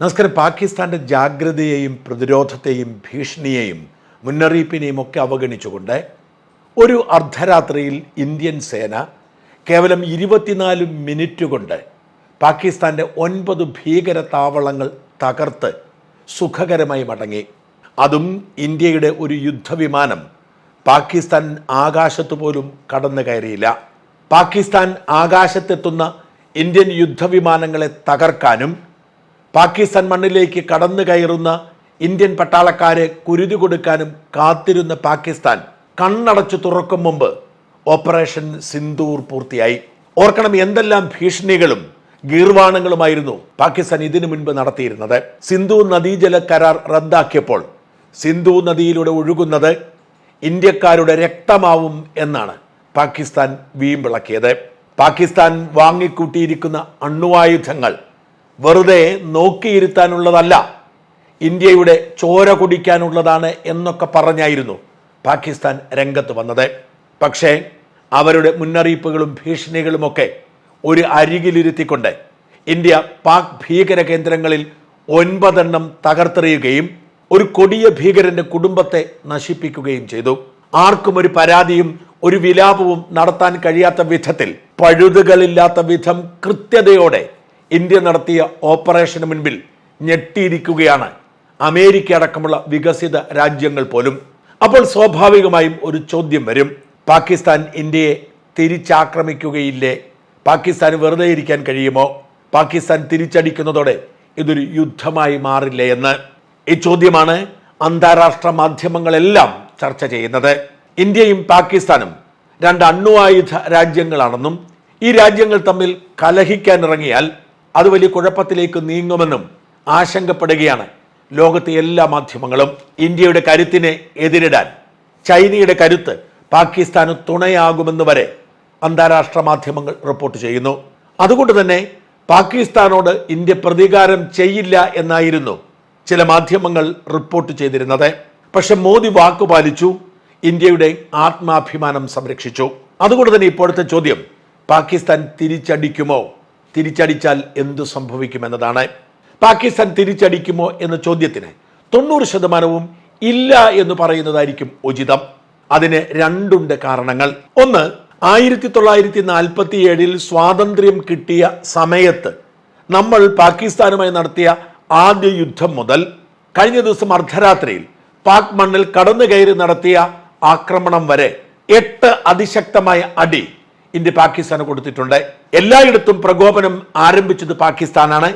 നമസ്കാരം. പാകിസ്ഥാന്റെ ജാഗ്രതയെയും പ്രതിരോധത്തെയും ഭീഷണിയെയും മുന്നറിയിപ്പിനെയും ഒക്കെ അവഗണിച്ചുകൊണ്ട് ഒരു അർദ്ധരാത്രിയിൽ ഇന്ത്യൻ സേന കേവലം ഇരുപത്തിനാല് മിനിറ്റ് കൊണ്ട് പാകിസ്ഥാന്റെ ഒൻപത് ഭീകര താവളങ്ങൾ തകർത്ത് സുഖകരമായി മടങ്ങി. അതും ഇന്ത്യയുടെ ഒരു യുദ്ധവിമാനം പാകിസ്ഥാൻ ആകാശത്ത് പോലും കടന്നു കയറിയില്ല. പാകിസ്ഥാൻ ആകാശത്തെത്തുന്ന ഇന്ത്യൻ യുദ്ധവിമാനങ്ങളെ തകർക്കാനും പാകിസ്ഥാൻ മണ്ണിലേക്ക് കടന്നു കയറുന്ന ഇന്ത്യൻ പട്ടാളക്കാരെ കുരുതി കൊടുക്കാനും കാത്തിരുന്ന പാകിസ്ഥാൻ കണ്ണടച്ചു തുറക്കും മുമ്പ് ഓപ്പറേഷൻ സിന്ദൂർ പൂർത്തിയായി. ഓർക്കണം എന്തെല്ലാം ഭീഷണികളും ഗീർവാണങ്ങളുമായിരുന്നു പാകിസ്ഥാൻ ഇതിനു മുൻപ് നടത്തിയിരുന്നത്. സിന്ധു നദീജല കരാർ റദ്ദാക്കിയപ്പോൾ സിന്ധു നദിയിലൂടെ ഒഴുകുന്നത് ഇന്ത്യക്കാരുടെ രക്തമാവും എന്നാണ് പാകിസ്ഥാൻ വീമ്പിളക്കിയത്. പാകിസ്ഥാൻ വാങ്ങിക്കൂട്ടിയിരിക്കുന്ന അണ്വായുധങ്ങൾ വെറുതെ നോക്കിയിരുത്താനുള്ളതല്ല ഇന്ത്യയുടെ ചോര കുടിക്കാനുള്ളതാണ് എന്നൊക്കെ പറഞ്ഞായിരുന്നു പാകിസ്ഥാൻ രംഗത്ത് വന്നത്. പക്ഷേ അവരുടെ മുന്നറിയിപ്പുകളും ഭീഷണികളുമൊക്കെ ഒരു അരികിലിരുത്തിക്കൊണ്ട് ഇന്ത്യ പാക് ഭീകര കേന്ദ്രങ്ങളിൽ ഒൻപതെണ്ണം തകർത്തെറിയുകയും ഒരു കൊടിയ ഭീകരന്റെ കുടുംബത്തെ നശിപ്പിക്കുകയും ചെയ്തു. ആർക്കും ഒരു പരാതിയും ഒരു വിലാപവും നടത്താൻ കഴിയാത്ത വിധത്തിൽ പഴുതുകളില്ലാത്ത വിധം കൃത്യതയോടെ ഇന്ത്യ നടത്തിയ ഓപ്പറേഷന് മുൻപിൽ ഞെട്ടിയിരിക്കുകയാണ്. അമേരിക്ക അടക്കമുള്ള വികസിത രാജ്യങ്ങൾ പോലും. അപ്പോൾ സ്വാഭാവികമായും ഒരു ചോദ്യം വരും. പാകിസ്ഥാൻ ഇന്ത്യയെ തിരിച്ചാക്രമിക്കുകയില്ലേ? പാകിസ്ഥാൻ വെറുതെ ഇരിക്കാൻ കഴിയുമോ? പാകിസ്ഥാൻ തിരിച്ചടിക്കുന്നതോടെ ഇതൊരു യുദ്ധമായി മാറില്ലേ എന്ന്. ഈ ചോദ്യമാണ് അന്താരാഷ്ട്ര മാധ്യമങ്ങളെല്ലാം ചർച്ച ചെയ്യുന്നത്. ഇന്ത്യയും പാകിസ്ഥാനും രണ്ട് അണ്വായുധ രാജ്യങ്ങളാണെന്നും ഈ രാജ്യങ്ങൾ തമ്മിൽ കലഹിക്കാൻ ഇറങ്ങിയാൽ അത് വലിയ കുഴപ്പത്തിലേക്ക് നീങ്ങുമെന്നും ആശങ്കപ്പെടുകയാണ് ലോകത്തെ എല്ലാ മാധ്യമങ്ങളും ഇന്ത്യയുടെ കരുത്തിനെ എതിരിടാൻ. ചൈനയുടെ കരുത്ത് പാകിസ്ഥാന് തുണയാകുമെന്ന് വരെ അന്താരാഷ്ട്ര മാധ്യമങ്ങൾ റിപ്പോർട്ട് ചെയ്യുന്നു. അതുകൊണ്ട് തന്നെ പാകിസ്ഥാനോട് ഇന്ത്യ പ്രതികാരം ചെയ്യില്ല എന്നായിരുന്നു ചില മാധ്യമങ്ങൾ റിപ്പോർട്ട് ചെയ്തിരുന്നത്. പക്ഷെ മോദി വാക്കു പാലിച്ചു ഇന്ത്യയുടെ ആത്മാഭിമാനം സംരക്ഷിച്ചു. അതുകൊണ്ട് തന്നെ ഇപ്പോഴത്തെ ചോദ്യം പാകിസ്ഥാൻ തിരിച്ചടിക്കുമോ? തിരിച്ചടിച്ചാൽ എന്തു സംഭവിക്കുമെന്നതാണ്. പാകിസ്ഥാൻ തിരിച്ചടിക്കുമോ എന്ന ചോദ്യത്തിന് തൊണ്ണൂറ് ശതമാനവും ഇല്ല എന്ന് പറയുന്നതായിരിക്കും ഉചിതം. അതിന് രണ്ടുണ്ട് കാരണങ്ങൾ. ഒന്ന് ആയിരത്തി തൊള്ളായിരത്തി നാൽപ്പത്തി ഏഴിൽ സ്വാതന്ത്ര്യം കിട്ടിയ സമയത്ത് നമ്മൾ പാകിസ്ഥാനുമായി നടത്തിയ ആദ്യ യുദ്ധം മുതൽ കഴിഞ്ഞ ദിവസം അർദ്ധരാത്രിയിൽ പാക് മണ്ണിൽ കടന്നു കയറി നടത്തിയ ആക്രമണം വരെ എട്ട് അതിശക്തമായ അടി ഇന്ത്യ പാകിസ്ഥാന് കൊടുത്തിട്ടുണ്ട്. എല്ലായിടത്തും പ്രകോപനം ആരംഭിച്ചത് പാകിസ്ഥാനാണ്.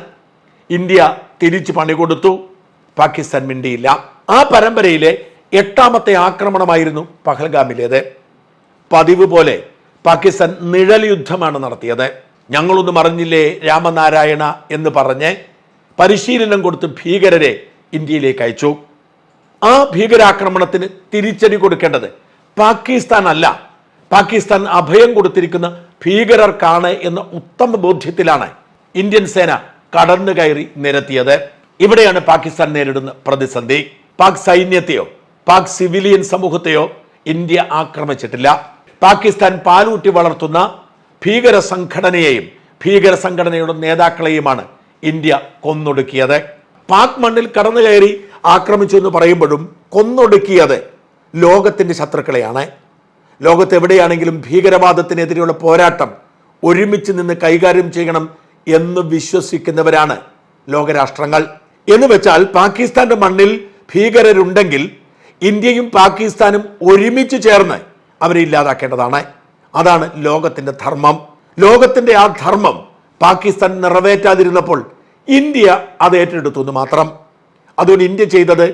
ഇന്ത്യ തിരിച്ച് പണി കൊടുത്തു. പാകിസ്ഥാൻ മിണ്ടിയില്ല. ആ പരമ്പരയിലെ എട്ടാമത്തെ ആക്രമണമായിരുന്നു പഹൽഗാമിലേത്. പതിവ് പോലെ പാകിസ്ഥാൻ നിഴൽ യുദ്ധമാണ് നടത്തിയത്. ഞങ്ങളൊന്നും അറിഞ്ഞില്ലേ രാമനാരായണ എന്ന് പറഞ്ഞ് പരിശീലനം കൊടുത്ത് ഭീകരരെ ഇന്ത്യയിലേക്ക് അയച്ചു. ആ ഭീകരാക്രമണത്തിന് തിരിച്ചടി കൊടുക്കേണ്ടത് പാകിസ്ഥാൻ അല്ല പാകിസ്ഥാൻ അഭയം കൊടുത്തിരിക്കുന്ന ഭീകരർക്കാണ് എന്ന ഉത്തമ ബോധ്യത്തിലാണ് ഇന്ത്യൻ സേന കടന്നു കയറി നിരത്തിയത്. ഇവിടെയാണ് പാകിസ്ഥാൻ നേരിടുന്ന പ്രതിസന്ധി. പാക് സൈന്യത്തെയോ പാക് സിവിലിയൻ സമൂഹത്തെയോ ഇന്ത്യ ആക്രമിച്ചിട്ടില്ല. പാകിസ്ഥാൻ പാലൂട്ടി വളർത്തുന്ന ഭീകര സംഘടനയെയും ഭീകര സംഘടനയുടെ നേതാക്കളെയുമാണ് ഇന്ത്യ കൊന്നൊടുക്കിയത്. പാക് മണ്ണിൽ കടന്നു കയറി ആക്രമിച്ചു എന്ന് പറയുമ്പോഴും കൊന്നൊടുക്കിയത് ലോകത്തിന്റെ ശത്രുക്കളെയാണ്. ലോകത്ത് എവിടെയാണെങ്കിലും ഭീകരവാദത്തിനെതിരെയുള്ള പോരാട്ടം ഒരുമിച്ച് നിന്ന് കൈകാര്യം ചെയ്യണം എന്ന് വിശ്വസിക്കുന്നവരാണ് ലോകരാഷ്ട്രങ്ങൾ. എന്ന് വെച്ചാൽ പാകിസ്ഥാന്റെ മണ്ണിൽ ഭീകരരുണ്ടെങ്കിൽ ഇന്ത്യയും പാകിസ്ഥാനും ഒരുമിച്ച് ചേർന്ന് അവരെ ഇല്ലാതാക്കേണ്ടതാണ്. അതാണ് ലോകത്തിന്റെ ധർമ്മം. ലോകത്തിന്റെ ആ ധർമ്മം പാകിസ്ഥാൻ നിറവേറ്റാതിരുന്നപ്പോൾ ഇന്ത്യ അത് ഏറ്റെടുത്തു മാത്രം. അതുകൊണ്ട് ഇന്ത്യ ചെയ്തത്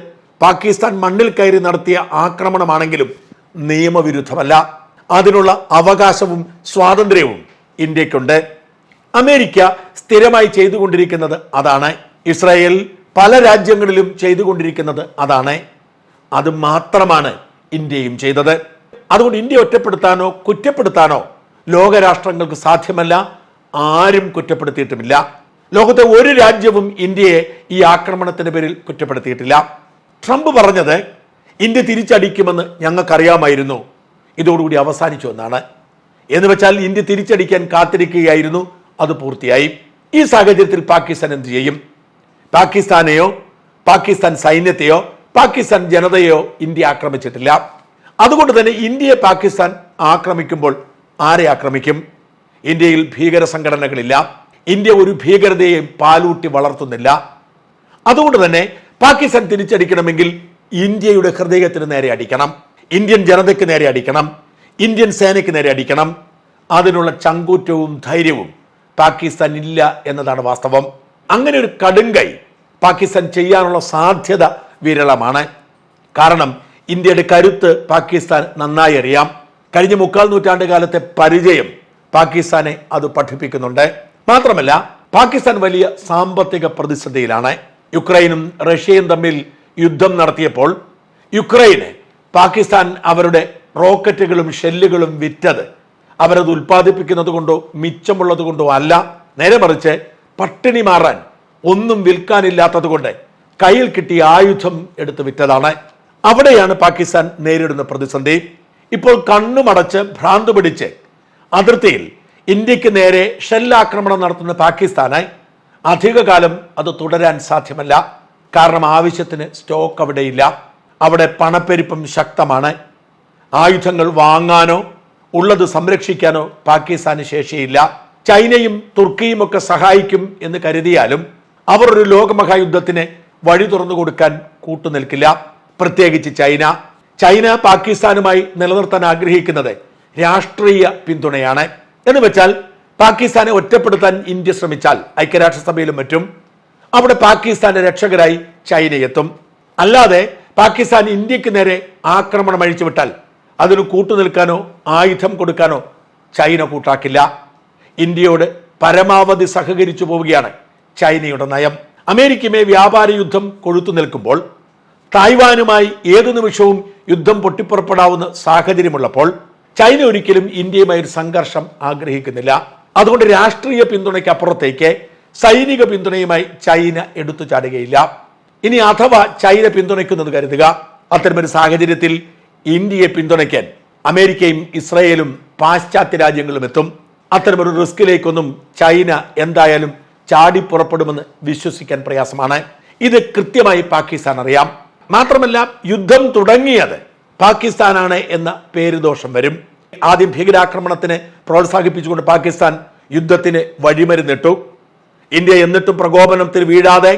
പാകിസ്ഥാൻ മണ്ണിൽ കയറി നടത്തിയ ആക്രമണമാണെങ്കിലും നിയമവിരുദ്ധമല്ല. അതിനുള്ള അവകാശവും സ്വാതന്ത്ര്യവും ഇന്ത്യക്കുണ്ട് അമേരിക്ക സ്ഥിരമായി ചെയ്തുകൊണ്ടിരിക്കുന്നത് അതാണ്. ഇസ്രായേൽ പല രാജ്യങ്ങളിലും ചെയ്തുകൊണ്ടിരിക്കുന്നത് അതാണ്. അത് മാത്രമാണ് ഇന്ത്യയും ചെയ്തത്. അതുകൊണ്ട് ഇന്ത്യ ഒറ്റപ്പെടുത്താനോ കുറ്റപ്പെടുത്താനോ ലോകരാഷ്ട്രങ്ങൾക്ക് സാധ്യമല്ല. ആരും കുറ്റപ്പെടുത്തിയിട്ടുമില്ല. ലോകത്തെ ഒരു രാജ്യവും ഇന്ത്യയെ ഈ ആക്രമണത്തിന്റെ പേരിൽ കുറ്റപ്പെടുത്തിയിട്ടില്ല. ട്രംപ് പറഞ്ഞത് ഇന്ത്യ തിരിച്ചടിക്കുമെന്ന് ഞങ്ങൾക്കറിയാമായിരുന്നു. ഇതോടുകൂടി അവസാനിച്ചു എന്നാണ്. എന്ന് വെച്ചാൽ ഇന്ത്യ തിരിച്ചടിക്കാൻ കാത്തിരിക്കുകയായിരുന്നു. അത് പൂർത്തിയായി. ഈ സാഹചര്യത്തിൽ പാകിസ്ഥാൻ എന്ത് ചെയ്യും? പാകിസ്ഥാനെയോ പാകിസ്ഥാൻ സൈന്യത്തെയോ പാകിസ്ഥാൻ ജനതയോ ഇന്ത്യ ആക്രമിച്ചിട്ടില്ല. അതുകൊണ്ട് തന്നെ ഇന്ത്യയെ പാകിസ്ഥാൻ ആക്രമിക്കുമ്പോൾ ആരെ ആക്രമിക്കും? ഇന്ത്യയിൽ ഭീകര സംഘടനകളില്ല ഇന്ത്യ ഒരു ഭീകരതയെയും പാലൂട്ടി വളർത്തുന്നില്ല. അതുകൊണ്ട് തന്നെ പാകിസ്ഥാൻ തിരിച്ചടിക്കണമെങ്കിൽ ഇന്ത്യയുടെ ഹൃദയത്തിന് നേരെ അടിക്കണം. ഇന്ത്യൻ ജനതയ്ക്ക് നേരെ അടിക്കണം. ഇന്ത്യൻ സേനയ്ക്ക് നേരെ അടിക്കണം. അതിനുള്ള ചങ്കൂറ്റവും ധൈര്യവും പാകിസ്ഥാൻ ഇല്ല എന്നതാണ് വാസ്തവം. അങ്ങനെ ഒരു കടുങ്കൈ പാകിസ്ഥാൻ ചെയ്യാനുള്ള സാധ്യത വിരളമാണ്. കാരണം ഇന്ത്യയുടെ കരുത്ത് പാകിസ്ഥാൻ നന്നായി അറിയാം. കഴിഞ്ഞ മുക്കാൽ നൂറ്റാണ്ട് കാലത്തെ പരിചയം പാകിസ്ഥാനെ അത് പഠിപ്പിക്കുന്നുണ്ട്. മാത്രമല്ല പാകിസ്ഥാൻ വലിയ സാമ്പത്തിക പ്രതിസന്ധിയിലാണ്. യുക്രൈനും റഷ്യയും തമ്മിൽ യുദ്ധം നടത്തിയപ്പോൾ യുക്രൈന് പാകിസ്ഥാൻ അവരുടെ റോക്കറ്റുകളും ഷെല്ലുകളും വിറ്റത്. അവരത് ഉൽപ്പാദിപ്പിക്കുന്നത് കൊണ്ടോ മിച്ചമുള്ളത് കൊണ്ടോ അല്ല. നേരെ മറിച്ച് പട്ടിണി മാറാൻ ഒന്നും വിൽക്കാനില്ലാത്തത് കൊണ്ട് കയ്യിൽ കിട്ടിയ ആയുധം എടുത്ത് വിറ്റതാണ്. അവിടെയാണ് പാകിസ്ഥാൻ നേരിടുന്ന പ്രതിസന്ധി. ഇപ്പോൾ കണ്ണുമടച്ച് ഭ്രാന്ത് പിടിച്ച് അതിർത്തിയിൽ ഇന്ത്യയ്ക്ക് നേരെ ഷെല്ലാക്രമണം നടത്തുന്ന പാകിസ്ഥാനായി അധികകാലം അത് തുടരാൻ സാധ്യമല്ല. കാരണം ആവശ്യത്തിന് സ്റ്റോക്ക് അവിടെയില്ല അവിടെ പണപ്പെരുപ്പം ശക്തമാണ്. ആയുധങ്ങൾ വാങ്ങാനോ ഉള്ളത് സംരക്ഷിക്കാനോ പാകിസ്ഥാന് ശേഷിയില്ല. ചൈനയും തുർക്കിയും ഒക്കെ സഹായിക്കും എന്ന് കരുതിയാലും അവർ ഒരു ലോകമഹായുദ്ധത്തിന് വഴി തുറന്നു കൊടുക്കാൻ കൂട്ടുനിൽക്കില്ല. പ്രത്യേകിച്ച് ചൈന. ചൈന പാകിസ്ഥാനുമായി നിലനിർത്താൻ ആഗ്രഹിക്കുന്നത് രാഷ്ട്രീയ പിന്തുണയാണ്. എന്ന് വെച്ചാൽ പാകിസ്ഥാനെ ഒറ്റപ്പെടുത്താൻ ഇന്ത്യ ശ്രമിച്ചാൽ ഐക്യരാഷ്ട്രസഭയിലും മറ്റും അവിടെ പാകിസ്ഥാന്റെ രക്ഷകരായി ചൈന എത്തും അല്ലാതെ പാകിസ്ഥാൻ ഇന്ത്യയ്ക്ക് നേരെ ആക്രമണം അഴിച്ചുവിട്ടാൽ അതിന് കൂട്ടുനിൽക്കാനോ ആയുധം കൊടുക്കാനോ ചൈന കൂട്ടാക്കില്ല. ഇന്ത്യയോട് പരമാവധി സഹകരിച്ചു പോവുകയാണ് ചൈനയുടെ നയം. അമേരിക്കമേ വ്യാപാര യുദ്ധം കൊഴുത്തു നിൽക്കുമ്പോൾ തായ്വാനുമായി ഏതു നിമിഷവും യുദ്ധം പൊട്ടിപ്പുറപ്പെടാവുന്ന സാഹചര്യമുള്ളപ്പോൾ ചൈന ഒരിക്കലും ഇന്ത്യയുമായി ഒരു സംഘർഷം ആഗ്രഹിക്കുന്നില്ല. അതുകൊണ്ട് രാഷ്ട്രീയ പിന്തുണയ്ക്ക് അപ്പുറത്തേക്ക് സൈനിക പിന്തുണയുമായി ചൈന എടുത്തു ചാടുകയില്ല. ഇനി അഥവാ ചൈന പിന്തുണയ്ക്കുന്നത് കരുതുക. അത്തരമൊരു സാഹചര്യത്തിൽ ഇന്ത്യയെ പിന്തുണയ്ക്കാൻ അമേരിക്കയും ഇസ്രയേലും പാശ്ചാത്യ രാജ്യങ്ങളും എത്തും. അത്തരമൊരു റിസ്കിലേക്കൊന്നും ചൈന എന്തായാലും ചാടി പുറപ്പെടുമെന്ന് വിശ്വസിക്കാൻ പ്രയാസമാണ്. ഇത് കൃത്യമായി പാകിസ്ഥാൻ അറിയാം മാത്രമല്ല യുദ്ധം തുടങ്ങിയത് പാകിസ്ഥാനാണ് എന്ന പേരുദോഷം വരും. ആദ്യം ഭീകരാക്രമണത്തിന് പ്രോത്സാഹിപ്പിച്ചുകൊണ്ട് പാകിസ്ഥാൻ യുദ്ധത്തിന് വഴിമരുന്നിട്ടു. ഇന്ത്യ എന്നിട്ടും പ്രകോപനത്തിൽ വീഴാതെ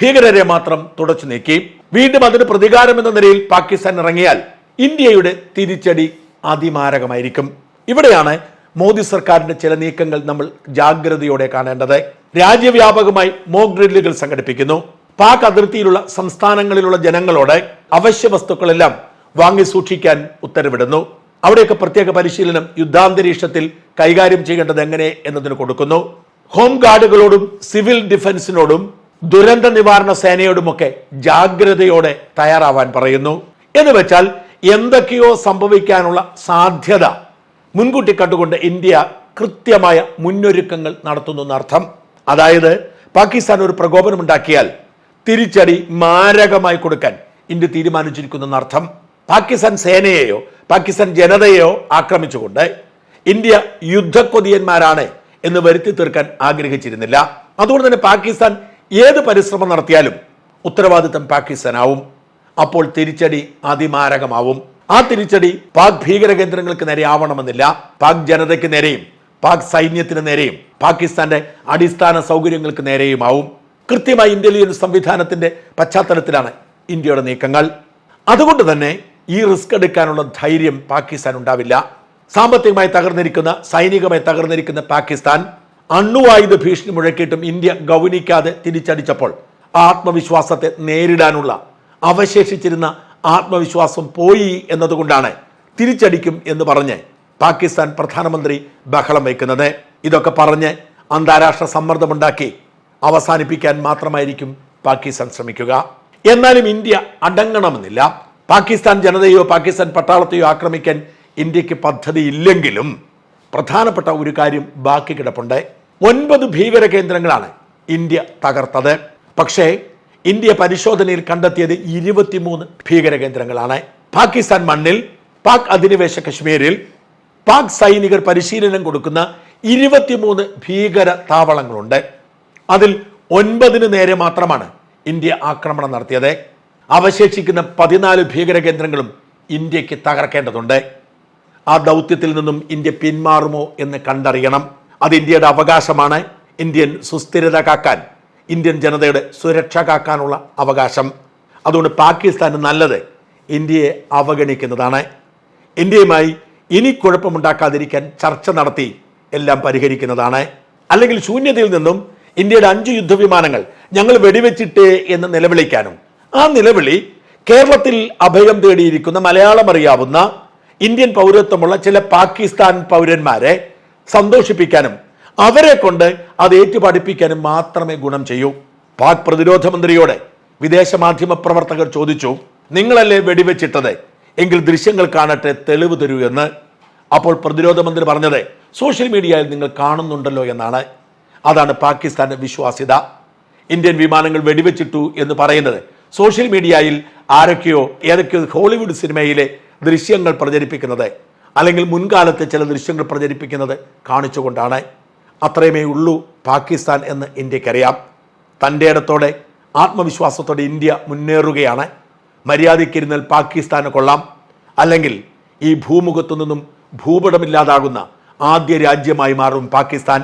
ഭീകരരെ മാത്രം തുടച്ചു നീക്കി. വീണ്ടും അതിന് പ്രതികാരം എന്ന നിലയിൽ പാകിസ്ഥാൻ ഇറങ്ങിയാൽ ഇന്ത്യയുടെ തിരിച്ചടി അതിമാരകമായിരിക്കും. ഇവിടെയാണ് മോദി സർക്കാരിന്റെ ചില നീക്കങ്ങൾ നമ്മൾ ജാഗ്രതയോടെ കാണേണ്ടത്. രാജ്യവ്യാപകമായി മോക് ഡ്രില്ലുകൾ സംഘടിപ്പിക്കുന്നു. പാക് അതിർത്തിയിലുള്ള സംസ്ഥാനങ്ങളിലുള്ള ജനങ്ങളോട് അവശ്യ വസ്തുക്കളെല്ലാം വാങ്ങി സൂക്ഷിക്കാൻ ഉത്തരവിടുന്നു. അവിടെയൊക്കെ പ്രത്യേക പരിശീലനം യുദ്ധാന്തരീക്ഷത്തിൽ കൈകാര്യം ചെയ്യേണ്ടത് എങ്ങനെ എന്നതിന് കൊടുക്കുന്നു. ഹോം ഗാർഡുകളോടും സിവിൽ ഡിഫൻസിനോടും ദുരന്ത നിവാരണ സേനയോടുമൊക്കെ ജാഗ്രതയോടെ തയ്യാറാവാൻ പറയുന്നു. എന്ന് വെച്ചാൽ എന്തൊക്കെയോ സംഭവിക്കാനുള്ള സാധ്യത മുൻകൂട്ടി കണ്ടുകൊണ്ട് ഇന്ത്യ കൃത്യമായ മുന്നൊരുക്കങ്ങൾ നടത്തുന്നു എന്നർത്ഥം അതായത് പാകിസ്ഥാൻ ഒരു പ്രകോപനമുണ്ടാക്കിയാൽ തിരിച്ചടി മാരകമായി കൊടുക്കാൻ ഇന്ത്യ തീരുമാനിച്ചിരിക്കുന്നു എന്നർത്ഥം പാകിസ്ഥാൻ സേനയെയോ പാകിസ്ഥാൻ ജനതയെയോ ആക്രമിച്ചുകൊണ്ട് ഇന്ത്യ യുദ്ധക്കൊതിയന്മാരാണ് എന്ന് വരുത്തി തീർക്കാൻ ആഗ്രഹിച്ചിരുന്നില്ല. അതുകൊണ്ട് തന്നെ പാകിസ്ഥാൻ ഏത് പരിശ്രമം നടത്തിയാലും ഉത്തരവാദിത്തം പാകിസ്ഥാനാവും. അപ്പോൾ തിരിച്ചടി അതിമാരകമാവും. ആ തിരിച്ചടി പാക് ഭീകര കേന്ദ്രങ്ങൾക്ക് നേരെ ആവണമെന്നില്ല. പാക് ജനതയ്ക്ക് നേരെയും പാക് സൈന്യത്തിന് നേരെയും പാകിസ്ഥാന്റെ അടിസ്ഥാന സൗകര്യങ്ങൾക്ക് നേരെയുമാവും. കൃത്യമായി ഇന്റലിജൻസ് സംവിധാനത്തിന്റെ പശ്ചാത്തലത്തിലാണ് ഇന്ത്യയുടെ നീക്കങ്ങൾ. അതുകൊണ്ട് തന്നെ ഈ റിസ്ക് എടുക്കാനുള്ള ധൈര്യം പാകിസ്ഥാൻ ഉണ്ടാവില്ല സാമ്പത്തികമായി തകർന്നിരിക്കുന്ന സൈനികമായി തകർന്നിരിക്കുന്ന പാകിസ്ഥാൻ അണുവായുധ ഭീഷണി മുഴക്കിയിട്ടും ഇന്ത്യ ഗൗനിക്കാതെ തിരിച്ചടിച്ചപ്പോൾ ആത്മവിശ്വാസത്തെ നേരിടാനുള്ള അവശേഷിച്ചിരുന്ന ആത്മവിശ്വാസം പോയി എന്നതുകൊണ്ടാണ് തിരിച്ചടിക്കും എന്ന് പറഞ്ഞ് പാകിസ്ഥാൻ പ്രധാനമന്ത്രി ബഹളം വയ്ക്കുന്നത്. ഇതൊക്കെ പറഞ്ഞ് അന്താരാഷ്ട്ര സമ്മർദ്ദമുണ്ടാക്കി അവസാനിപ്പിക്കാൻ മാത്രമായിരിക്കും പാകിസ്ഥാൻ ശ്രമിക്കുക. എന്നാലും ഇന്ത്യ അടങ്ങണമെന്നില്ല. പാകിസ്ഥാൻ ജനതയോ പാകിസ്ഥാൻ പട്ടാളത്തെയോ ആക്രമിക്കാൻ ഇന്ത്യയ്ക്ക് പദ്ധതി ഇല്ലെങ്കിലും പ്രധാനപ്പെട്ട ഒരു കാര്യം ബാക്കി കിടപ്പുണ്ട്. ഒൻപത് ഭീകര കേന്ദ്രങ്ങളാണ് ഇന്ത്യ തകർത്തത്. പക്ഷേ ഇന്ത്യ പരിശോധനയിൽ കണ്ടെത്തിയത് ഇരുപത്തിമൂന്ന് ഭീകര കേന്ദ്രങ്ങളാണ്. പാകിസ്ഥാൻ മണ്ണിൽ പാക് അധിനിവേശ കശ്മീരിൽ പാക് സൈനികർ പരിശീലനം കൊടുക്കുന്ന ഇരുപത്തിമൂന്ന് ഭീകര താവളങ്ങളുണ്ട്. അതിൽ ഒൻപതിന് നേരെ മാത്രമാണ് ഇന്ത്യ ആക്രമണം നടത്തിയത്. അവശേഷിക്കുന്ന പതിനാല് ഭീകര കേന്ദ്രങ്ങളും ഇന്ത്യയ്ക്ക് തകർക്കേണ്ടതുണ്ട്. ആ ദൗത്യത്തിൽ നിന്നും ഇന്ത്യ പിന്മാറുമോ എന്ന് കണ്ടറിയണം. അത് ഇന്ത്യയുടെ അവകാശമാണ്. ഇന്ത്യൻ സുസ്ഥിരത കാക്കാൻ ഇന്ത്യൻ ജനതയുടെ സുരക്ഷ കാക്കാനുള്ള അവകാശം. അതുകൊണ്ട് പാകിസ്ഥാന് നല്ലത് ഇന്ത്യയെ അവഗണിക്കുന്നതാണ്. ഇന്ത്യയുമായി ഇനി കുഴപ്പമുണ്ടാക്കാതിരിക്കാൻ ചർച്ച നടത്തി എല്ലാം പരിഹരിക്കുന്നതാണ്. അല്ലെങ്കിൽ ശൂന്യതയിൽ നിന്നും ഇന്ത്യയുടെ അഞ്ച് യുദ്ധവിമാനങ്ങൾ ഞങ്ങൾ വെടിവെച്ചിട്ട് എന്ന് നിലവിളിക്കാനും ആ നിലവിളി കേരളത്തിൽ അഭയം തേടിയിരിക്കുന്ന മലയാളം അറിയാവുന്ന ഇന്ത്യൻ പൗരത്വമുള്ള ചില പാകിസ്ഥാൻ പൗരന്മാരെ സന്തോഷിപ്പിക്കാനും അവരെ കൊണ്ട് അത് ഏറ്റുപഠിപ്പിക്കാനും മാത്രമേ ഗുണം ചെയ്യൂ. പാക് പ്രതിരോധ മന്ത്രിയോട് വിദേശ മാധ്യമ പ്രവർത്തകർ ചോദിച്ചു നിങ്ങളല്ലേ വെടിവെച്ചിട്ടത്? എങ്കിൽ ദൃശ്യങ്ങൾ കാണട്ടെ തെളിവ് തരൂ എന്ന്. അപ്പോൾ പ്രതിരോധ മന്ത്രി പറഞ്ഞത് സോഷ്യൽ മീഡിയയിൽ നിങ്ങൾ കാണുന്നുണ്ടല്ലോ എന്നാണ്. അതാണ് പാകിസ്ഥാന്റെ വിശ്വാസ്യത. ഇന്ത്യൻ വിമാനങ്ങൾ വെടിവെച്ചിട്ടു എന്ന് പറയുന്നത് സോഷ്യൽ മീഡിയയിൽ ആരൊക്കെയോ ഏതൊക്കെയോ ഹോളിവുഡ് സിനിമയിലെ ദൃശ്യങ്ങൾ പ്രചരിപ്പിക്കുന്നത് അല്ലെങ്കിൽ മുൻകാലത്തെ ചില ദൃശ്യങ്ങൾ പ്രചരിപ്പിക്കുന്നത് കാണിച്ചുകൊണ്ടാണ്. അത്രയുമേ ഉള്ളൂ പാകിസ്ഥാൻ എന്ന് ഇന്ത്യക്കറിയാം. തന്റെ ഇടത്തോടെ ആത്മവിശ്വാസത്തോടെ ഇന്ത്യ മുന്നേറുകയാണ്. മര്യാദയ്ക്കിരുന്നാൽ പാകിസ്ഥാന് കൊള്ളാം. അല്ലെങ്കിൽ ഈ ഭൂമുഖത്തു നിന്നും ഭൂപടമില്ലാതാകുന്ന ആദ്യ രാജ്യമായി മാറും പാകിസ്ഥാൻ.